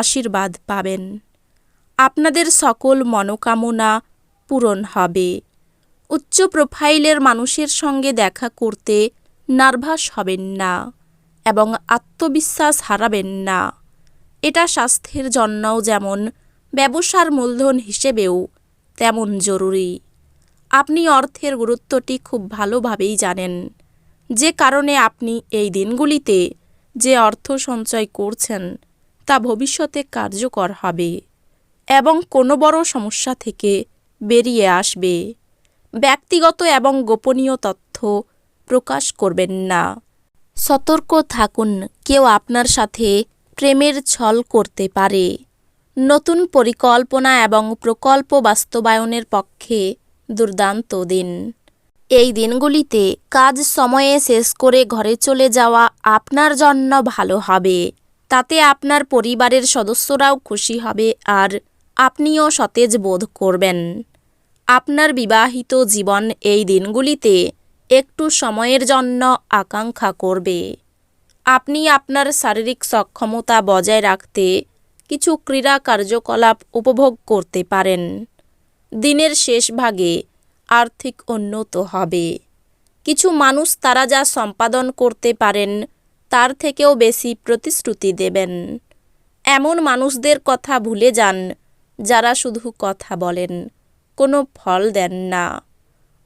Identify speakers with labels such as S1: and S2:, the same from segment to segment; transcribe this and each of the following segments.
S1: আশীর্বাদ পাবেন আপনাদের সকল মনোকামনা পূরণ হবে উচ্চ প্রোফাইলের মানুষের সঙ্গে দেখা করতে নার্ভাস হবেন না এবং আত্মবিশ্বাস হারাবেন না এটা স্বাস্থ্যের জন্যও যেমন ব্যবসার মূলধন হিসেবেও তেমন জরুরি আপনি অর্থের গুরুত্বটি খুব ভালোভাবেই জানেন যে কারণে আপনি এই দিনগুলিতে যে অর্থ সঞ্চয় করছেন তা ভবিষ্যতে কার্যকর হবে এবং কোনো বড় সমস্যা থেকে বেরিয়ে আসবে ব্যক্তিগত এবং গোপনীয় তথ্য প্রকাশ করবেন না সতর্ক থাকুন কেউ আপনার সাথে প্রেমের ছল করতে পারে নতুন পরিকল্পনা এবং প্রকল্প বাস্তবায়নের পক্ষে দুর্দান্ত দিন এই দিনগুলিতে কাজ সময়ে শেষ করে ঘরে চলে যাওয়া আপনার জন্য ভালো হবে তাতে আপনার পরিবারের সদস্যরাও খুশি হবে আর আপনিও সতেজ বোধ করবেন আপনার বিবাহিত জীবন এই দিনগুলিতে একটু সময়ের জন্য আকাঙ্ক্ষা করবে আপনি আপনার শারীরিক সক্ষমতা বজায় রাখতে কিছু ক্রীড়া কার্যকলাপ উপভোগ করতে পারেন দিনের শেষ ভাগে আর্থিক উন্নত হবে কিছু মানুষ তারা যা সম্পাদন করতে পারেন তার থেকেও বেশি প্রতিশ্রুতি দেবেন এমন মানুষদের কথা ভুলে যান যারা শুধু কথা বলেন কোনো ফল দেন না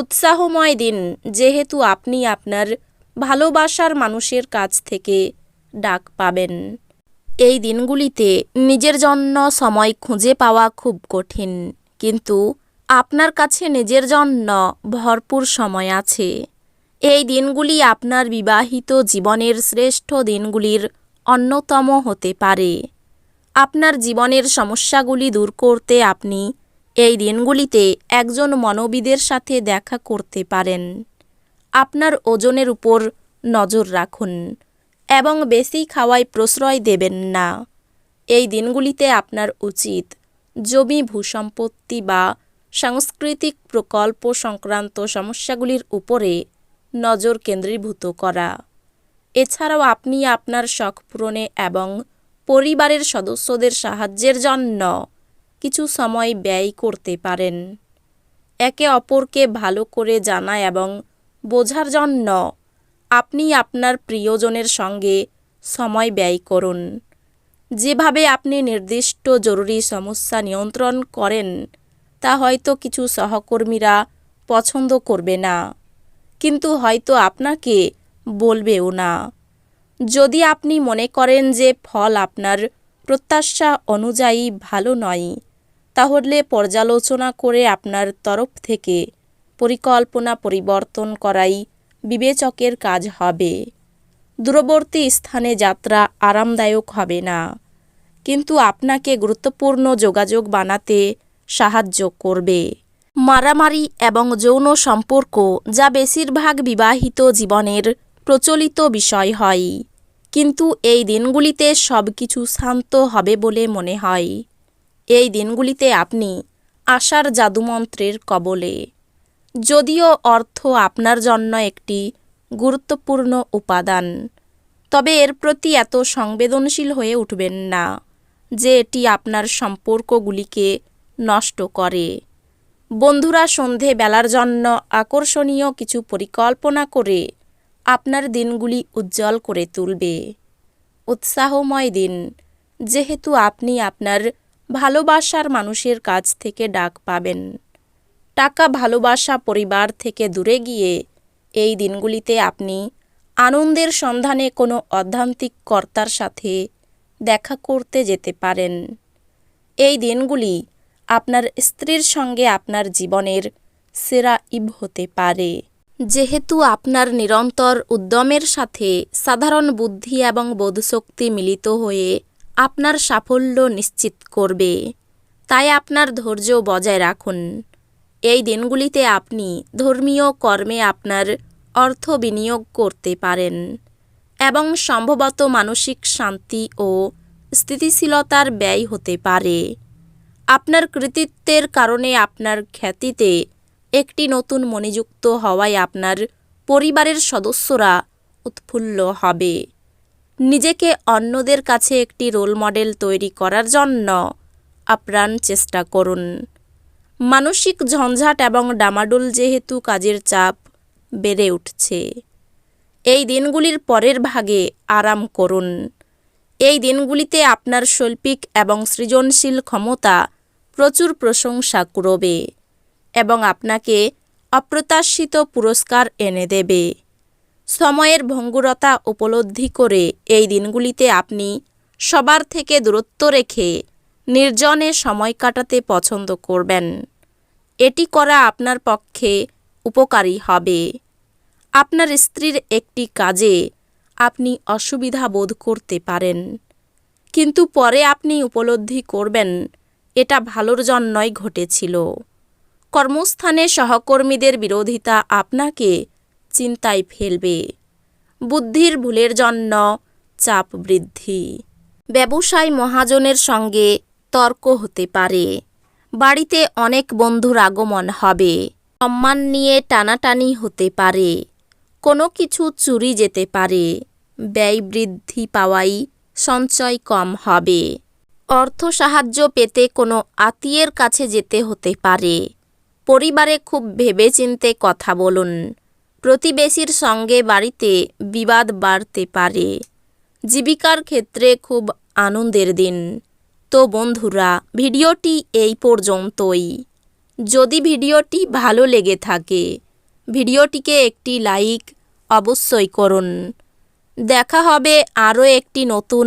S1: উৎসাহময় দিন যেহেতু আপনি আপনার ভালোবাসার মানুষের কাছ থেকে ডাক পাবেন এই দিনগুলিতে নিজের জন্য সময় খুঁজে পাওয়া খুব কঠিন কিন্তু আপনার কাছে নিজের জন্য ভরপুর সময় আছে এই দিনগুলি আপনার বিবাহিত জীবনের শ্রেষ্ঠ দিনগুলির অন্যতম হতে পারে আপনার জীবনের সমস্যাগুলি দূর করতে আপনি এই দিনগুলিতে একজন মনোবিদের সাথে দেখা করতে পারেন আপনার ওজনের উপর নজর রাখুন এবং বেশি খাওয়ায় প্রশ্রয় দেবেন না এই দিনগুলিতে আপনার উচিত জমি ভূসম্পত্তি বা সাংস্কৃতিক প্রকল্প সংক্রান্ত সমস্যাগুলির উপরে নজর কেন্দ্রীভূত করা এছাড়াও আপনি আপনার শখ পূরণে এবং পরিবারের সদস্যদের সাহায্যের জন্য কিছু সময় ব্যয় করতে পারেন একে অপরকে ভালো করে জানা এবং বোঝার জন্য আপনি আপনার প্রিয়জনের সঙ্গে সময় ব্যয় করুন যেভাবে আপনি নির্দিষ্ট জরুরি সমস্যা নিয়ন্ত্রণ করেন তা হয়তো কিছু সহকর্মীরা পছন্দ করবে না কিন্তু হয়তো আপনাকে বলবেও না যদি আপনি মনে করেন যে ফল আপনার প্রত্যাশা অনুযায়ী ভালো নয় তাহলে পর্যালোচনা করে আপনার তরফ থেকে পরিকল্পনা পরিবর্তন করাই বিবেচকের কাজ হবে দূরবর্তী স্থানে যাত্রা আরামদায়ক হবে না কিন্তু আপনাকে গুরুত্বপূর্ণ যোগাযোগ বানাতে সাহায্য করবে মারামারি এবং যৌন সম্পর্ক যা বেশিরভাগ বিবাহিত জীবনের প্রচলিত বিষয় হয় কিন্তু এই দিনগুলিতে সব কিছু শান্ত হবে বলে মনে হয় এই দিনগুলিতে আপনি আশার জাদুমন্ত্রের কবলে যদিও অর্থ আপনার জন্য একটি গুরুত্বপূর্ণ উপাদান তবে এর প্রতি এত সংবেদনশীল হয়ে উঠবেন না যে এটি আপনার সম্পর্কগুলিকে নষ্ট করে বন্ধুরা সন্ধে বেলার জন্য আকর্ষণীয় কিছু পরিকল্পনা করে আপনার দিনগুলি উজ্জ্বল করে তুলবে উৎসাহময় দিন যেহেতু আপনি আপনার ভালোবাসার মানুষের কাছ থেকে ডাক পাবেন টাকা ভালোবাসা পরিবার থেকে দূরে গিয়ে এই দিনগুলিতে আপনি আনন্দের সন্ধানে কোনো অধান্তিক কর্তার সাথে দেখা করতে যেতে পারেন এই দিনগুলি আপনার স্ত্রীর সঙ্গে আপনার জীবনের সেরা ইব হতে পারে যেহেতু আপনার নিরন্তর উদ্যমের সাথে সাধারণ বুদ্ধি এবং বোধশক্তি মিলিত হয়ে আপনার সাফল্য নিশ্চিত করবে তাই আপনার ধৈর্য বজায় রাখুন এই দিনগুলিতে আপনি ধর্মীয় কর্মে আপনার অর্থ বিনিয়োগ করতে পারেন এবং সম্ভবত মানসিক শান্তি ও স্থিতিশীলতার ব্যয় হতে পারে আপনার কৃতিত্বের কারণে আপনার খ্যাতিতে একটি নতুন মনিযুক্ত হওয়ায় আপনার পরিবারের সদস্যরা উৎফুল্ল হবে নিজেকে অন্যদের কাছে একটি রোল মডেল তৈরি করার জন্য আপ্রাণ চেষ্টা করুন মানসিক ঝঞ্ঝাট এবং ডামাডুল যেহেতু কাজের চাপ বেড়ে উঠছে এই দিনগুলির পরের ভাগে আরাম করুন এই দিনগুলিতে আপনার শৈল্পিক এবং সৃজনশীল ক্ষমতা প্রচুর প্রশংসা করবে এবং আপনাকে অপ্রত্যাশিত পুরস্কার এনে দেবে সময়ের ভঙ্গুরতা উপলব্ধি করে এই দিনগুলিতে আপনি সবার থেকে দূরত্ব রেখে নির্জনে সময় কাটাতে পছন্দ করবেন এটি করা আপনার পক্ষে উপকারী হবে আপনার স্ত্রীর একটি কাজে আপনি অসুবিধা বোধ করতে পারেন কিন্তু পরে আপনি উপলব্ধি করবেন এটা ভালোর জন্যই ঘটেছিল কর্মস্থানে সহকর্মীদের বিরোধিতা আপনাকে চিন্তায় ফেলবে বুদ্ধির ভুলের জন্য চাপ বৃদ্ধি ব্যবসায় মহাজনের সঙ্গে তর্ক হতে পারে বাড়িতে অনেক বন্ধুর আগমন হবে সম্মান নিয়ে টানাটানি হতে পারে কোনো কিছু চুরি যেতে পারে ব্যয় বৃদ্ধি পাওয়াই সঞ্চয় কম হবে অর্থ সাহায্য পেতে কোনো আত্মীয়ের কাছে যেতে হতে পারে পরিবারে খুব ভেবেচিন্তে কথা বলুন প্রতিবেশীর সঙ্গে বাড়িতে বিবাদ বাড়তে পারে জীবিকার ক্ষেত্রে খুব আনন্দের দিন তো বন্ধুরা ভিডিওটি এই পর্যন্তই যদি ভিডিওটি ভালো লেগে থাকে ভিডিওটিকে একটি লাইক অবশ্যই করুন দেখা হবে আরও একটি নতুন